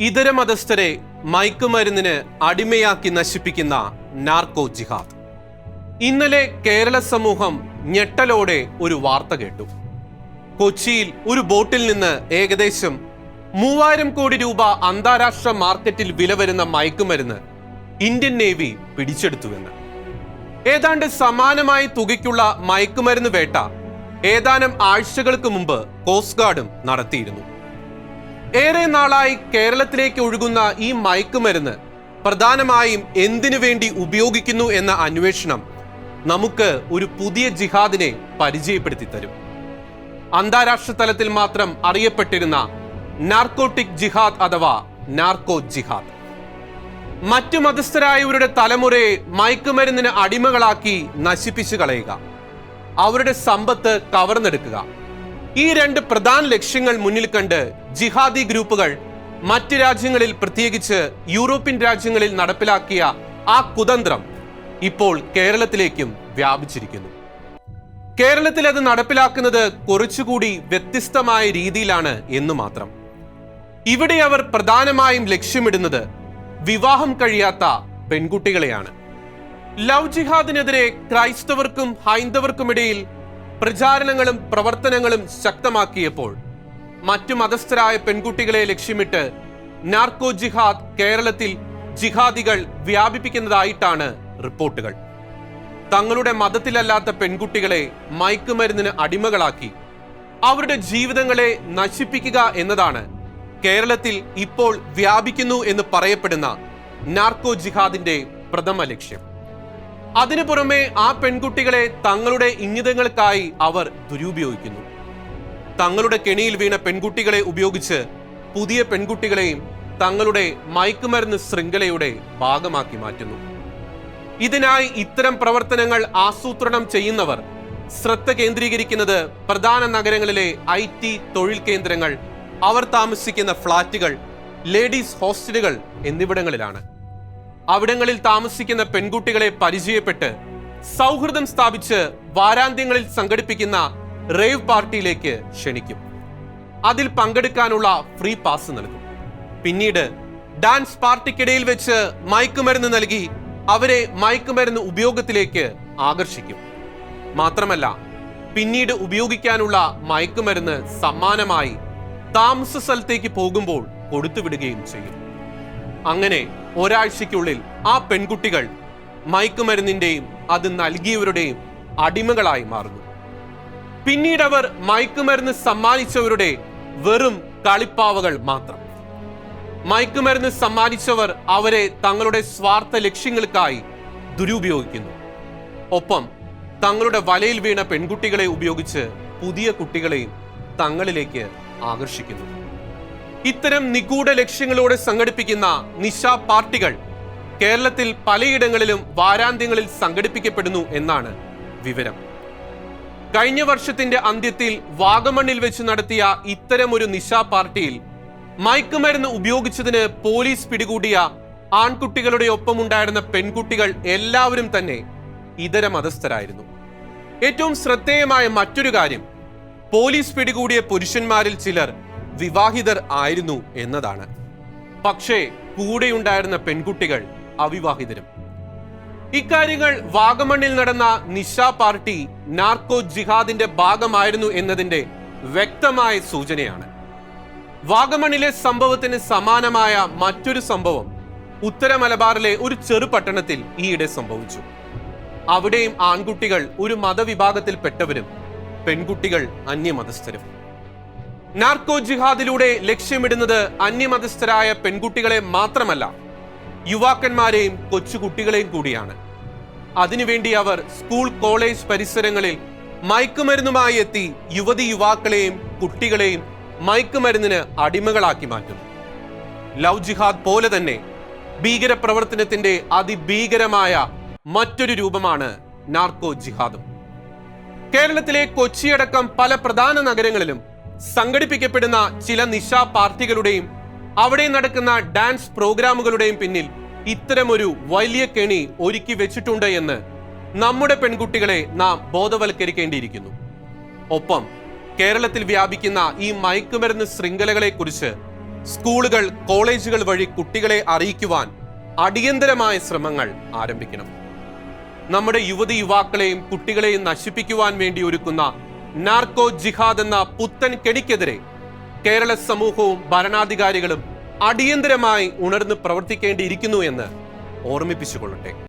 ഇതര മതസ്ഥരെ മയക്കുമരുന്നിന് അടിമയാക്കി നശിപ്പിക്കുന്ന നാർക്കോ ജിഹാദ്. ഇന്നലെ കേരള സമൂഹം ഞെട്ടലോടെ ഒരു വാർത്ത കേട്ടു. കൊച്ചിയിൽ ഒരു ബോട്ടിൽ നിന്ന് ഏകദേശം മൂവായിരം കോടി രൂപ അന്താരാഷ്ട്ര മാർക്കറ്റിൽ വില വരുന്ന മയക്കുമരുന്ന് ഇന്ത്യൻ നേവി പിടിച്ചെടുത്തുവെന്ന് ഏതാണ്ട് സമാനമായ തുകയ്ക്കുള്ള മയക്കുമരുന്ന് വേട്ട ഏതാനും ആഴ്ചകൾക്ക് മുമ്പ് കോസ്റ്റ് ഗാർഡും നടത്തിയിരുന്നു. ഏറെ നാളായി കേരളത്തിലേക്ക് ഒഴുകുന്ന ഈ മയക്കുമരുന്ന് പ്രധാനമായും എന്തിനു വേണ്ടി ഉപയോഗിക്കുന്നു എന്ന അന്വേഷണം നമുക്ക് ഒരു പുതിയ ജിഹാദിനെ പരിചയപ്പെടുത്തി തരും അന്താരാഷ്ട്ര തലത്തിൽ മാത്രം അറിയപ്പെട്ടിരുന്ന നാർക്കോട്ടിക് ജിഹാദ് അഥവാ നാർക്കോ ജിഹാദ്. മറ്റു മതസ്ഥരായവരുടെ തലമുറയെ മയക്കുമരുന്നിന് അടിമകളാക്കി നശിപ്പിച്ചു കളയുക. അവരുടെ സമ്പത്ത് കവർന്നെടുക്കുക. ഈ രണ്ട് പ്രധാന ലക്ഷ്യങ്ങൾ മുന്നിൽ കണ്ട് ജിഹാദി ഗ്രൂപ്പുകൾ മറ്റ് രാജ്യങ്ങളിൽ പ്രത്യേകിച്ച് യൂറോപ്യൻ രാജ്യങ്ങളിൽ നടപ്പിലാക്കിയ ആ കുതന്ത്രം ഇപ്പോൾ കേരളത്തിലേക്കും വ്യാപിച്ചിരിക്കുന്നു. കേരളത്തിൽ അത് നടപ്പിലാക്കുന്നത് കുറച്ചുകൂടി വ്യത്യസ്തമായ രീതിയിലാണ് എന്ന് മാത്രം. ഇവിടെ അവർ പ്രധാനമായും ലക്ഷ്യമിടുന്നത് വിവാഹം കഴിയാത്ത പെൺകുട്ടികളെയാണ്. ലവ് ജിഹാദിനെതിരെ ക്രൈസ്തവർക്കും ഹൈന്ദവർക്കുമിടയിൽ പ്രചാരണങ്ങളും പ്രവർത്തനങ്ങളും ശക്തമാക്കിയപ്പോൾ മറ്റു മതസ്ഥരായ പെൺകുട്ടികളെ ലക്ഷ്യമിട്ട് നാർക്കോ ജിഹാദ് കേരളത്തിൽ ജിഹാദികൾ വ്യാപിപ്പിക്കുന്നതായിട്ടാണ് റിപ്പോർട്ടുകൾ. തങ്ങളുടെ മതത്തിലല്ലാത്ത പെൺകുട്ടികളെ മയക്കുമരുന്നിന് അടിമകളാക്കി അവരുടെ ജീവിതങ്ങളെ നശിപ്പിക്കുക എന്നതാണ് കേരളത്തിൽ ഇപ്പോൾ വ്യാപിക്കുന്നു എന്ന് പറയപ്പെടുന്ന നാർക്കോ ജിഹാദിന്റെ പ്രഥമ ലക്ഷ്യം. അതിനു പുറമെ ആ പെൺകുട്ടികളെ തങ്ങളുടെ ഇംഗിതങ്ങൾക്കായി അവർ ദുരുപയോഗിക്കുന്നു. തങ്ങളുടെ കെണിയിൽ വീണ പെൺകുട്ടികളെ ഉപയോഗിച്ച് പുതിയ പെൺകുട്ടികളെയും തങ്ങളുടെ മയക്കുമരുന്ന് ശൃംഖലയുടെ ഭാഗമാക്കി മാറ്റുന്നു. ഇതിനായി ഇത്തരം പ്രവർത്തനങ്ങൾ ആസൂത്രണം ചെയ്യുന്നവർ ശ്രദ്ധ കേന്ദ്രീകരിക്കുന്നത് പ്രധാന നഗരങ്ങളിലെ ഐ ടി തൊഴിൽ കേന്ദ്രങ്ങൾ അവർ താമസിക്കുന്ന ഫ്ളാറ്റുകൾ ലേഡീസ് ഹോസ്റ്റലുകൾ എന്നിവിടങ്ങളിലാണ്. അവിടങ്ങളിൽ താമസിക്കുന്ന പെൺകുട്ടികളെ പരിചയപ്പെട്ട് സൗഹൃദം സ്ഥാപിച്ച് വാരാന്ത്യങ്ങളിൽ സംഘടിപ്പിക്കുന്ന റേവ് പാർട്ടിയിലേക്ക് ക്ഷണിക്കും. അതിൽ പങ്കെടുക്കാനുള്ള ഫ്രീ പാസ് നൽകും. പിന്നീട് ഡാൻസ് പാർട്ടിക്കിടയിൽ വെച്ച് മയക്കുമരുന്ന് നൽകി അവരെ മയക്കുമരുന്ന് ഉപയോഗത്തിലേക്ക് ആകർഷിക്കും. മാത്രമല്ല പിന്നീട് ഉപയോഗിക്കാനുള്ള മയക്കുമരുന്ന് സമ്മാനമായി താമസ സ്ഥലത്തേക്ക് പോകുമ്പോൾ കൊടുത്തുവിടുകയും ചെയ്യും. അങ്ങനെ ഒരാഴ്ചയ്ക്കുള്ളിൽ ആ പെൺകുട്ടികൾ മയക്കുമരുന്നിന്റെയും അത് നൽകിയവരുടെയും അടിമകളായി മാറുന്നു. പിന്നീട് അവർ മയക്കുമരുന്ന് സമ്മാനിച്ചവരുടെ വെറും കളിപ്പാവകൾ മാത്രം. മയക്കുമരുന്ന് സമ്മാനിച്ചവർ അവരെ തങ്ങളുടെ സ്വാർത്ഥ ലക്ഷ്യങ്ങൾക്കായി ദുരുപയോഗിക്കുന്നു. ഒപ്പം തങ്ങളുടെ വലയിൽ വീണ പെൺകുട്ടികളെ ഉപയോഗിച്ച് പുതിയ കുട്ടികളെയും തങ്ങളിലേക്ക് ആകർഷിക്കുന്നു. ഇത്തരം നിഗൂഢ ലക്ഷ്യങ്ങളോടെ സംഘടിപ്പിക്കുന്ന നിശ പാർട്ടികൾ കേരളത്തിൽ പലയിടങ്ങളിലും വാരാന്ത്യങ്ങളിൽ സംഘടിപ്പിക്കപ്പെടുന്നു എന്നാണ് വിവരം. കഴിഞ്ഞ വർഷത്തിന്റെ അന്ത്യത്തിൽ വാഗമണ്ണിൽ വെച്ച് നടത്തിയ ഇത്തരം ഒരു നിശ പാർട്ടിയിൽ മയക്കുമരുന്ന് ഉപയോഗിച്ചതിന് പോലീസ് പിടികൂടിയ ആൺകുട്ടികളുടെ ഒപ്പമുണ്ടായിരുന്ന പെൺകുട്ടികൾ എല്ലാവരും തന്നെ ഇതര മതസ്ഥരായിരുന്നു. ഏറ്റവും ശ്രദ്ധേയമായ മറ്റൊരു കാര്യം പോലീസ് പിടികൂടിയ പുരുഷന്മാരിൽ ചിലർ വിവാഹിതർ ആയിരുന്നു എന്നതാണ്. പക്ഷേ കൂടെയുണ്ടായിരുന്ന പെൺകുട്ടികൾ അവിവാഹിതരും. ഇക്കാര്യങ്ങൾ വാഗമണ്ണിൽ നടന്ന നിശ പാർട്ടി നാർക്കോ ജിഹാദിന്റെ ഭാഗമായിരുന്നു എന്നതിന്റെ വ്യക്തമായ സൂചനയാണ്. വാഗമണിലെ സംഭവത്തിന് സമാനമായ മറ്റൊരു സംഭവം ഉത്തര മലബാറിലെ ഒരു ചെറുപട്ടണത്തിൽ ഈയിടെ സംഭവിച്ചു. അവിടെയും ആൺകുട്ടികൾ ഒരു മതവിഭാഗത്തിൽപ്പെട്ടവരും പെൺകുട്ടികൾ അന്യമതസ്ഥരും. നാർക്കോ ജിഹാദിലൂടെ ലക്ഷ്യമിടുന്നത് അന്യമതസ്ഥരായ പെൺകുട്ടികളെ മാത്രമല്ല യുവാക്കന്മാരെയും കൊച്ചുകുട്ടികളെയും കൂടിയാണ്. അതിനുവേണ്ടി അവർ സ്കൂൾ കോളേജ് പരിസരങ്ങളിൽ മയക്കുമരുന്നുമായി എത്തി യുവതി യുവാക്കളെയും കുട്ടികളെയും മയക്കുമരുന്നിന് അടിമകളാക്കി മാറ്റുന്നു. ലവ് ജിഹാദ് പോലെ തന്നെ ഭീകരപ്രവർത്തനത്തിന്റെ അതിഭീകരമായ മറ്റൊരു രൂപമാണ് നാർക്കോ ജിഹാദും. കേരളത്തിലെ കൊച്ചിയടക്കം പല പ്രധാന നഗരങ്ങളിലും സംഘടിപ്പിക്കപ്പെടുന്ന ചില നിശാ പാർട്ടികളുടെയും അവിടെ നടക്കുന്ന ഡാൻസ് പ്രോഗ്രാമുകളുടെയും പിന്നിൽ ഇത്തരമൊരു വലിയ കെണി ഒരുക്കി വെച്ചിട്ടുണ്ട് എന്ന് നമ്മുടെ പെൺകുട്ടികളെ നാം ബോധവൽക്കരിക്കേണ്ടിയിരിക്കുന്നു. ഒപ്പം കേരളത്തിൽ വ്യാപിക്കുന്ന ഈ മയക്കുമരുന്ന് ശൃംഖലകളെ കുറിച്ച് സ്കൂളുകൾ കോളേജുകൾ വഴി കുട്ടികളെ അറിയിക്കുവാൻ അടിയന്തരമായ ശ്രമങ്ങൾ ആരംഭിക്കണം. നമ്മുടെ യുവതി യുവാക്കളെയും കുട്ടികളെയും നശിപ്പിക്കുവാൻ വേണ്ടി ഒരുക്കുന്ന നാർക്കോ ജിഹാദ് എന്ന പുത്തൻ കെണിക്കെതിരെ കേരള സമൂഹവും ഭരണാധികാരികളും അടിയന്തരമായി ഉണർന്ന് പ്രവർത്തിക്കേണ്ടിയിരിക്കുന്നു എന്ന് ഓർമ്മിപ്പിച്ചുകൊള്ളട്ടെ.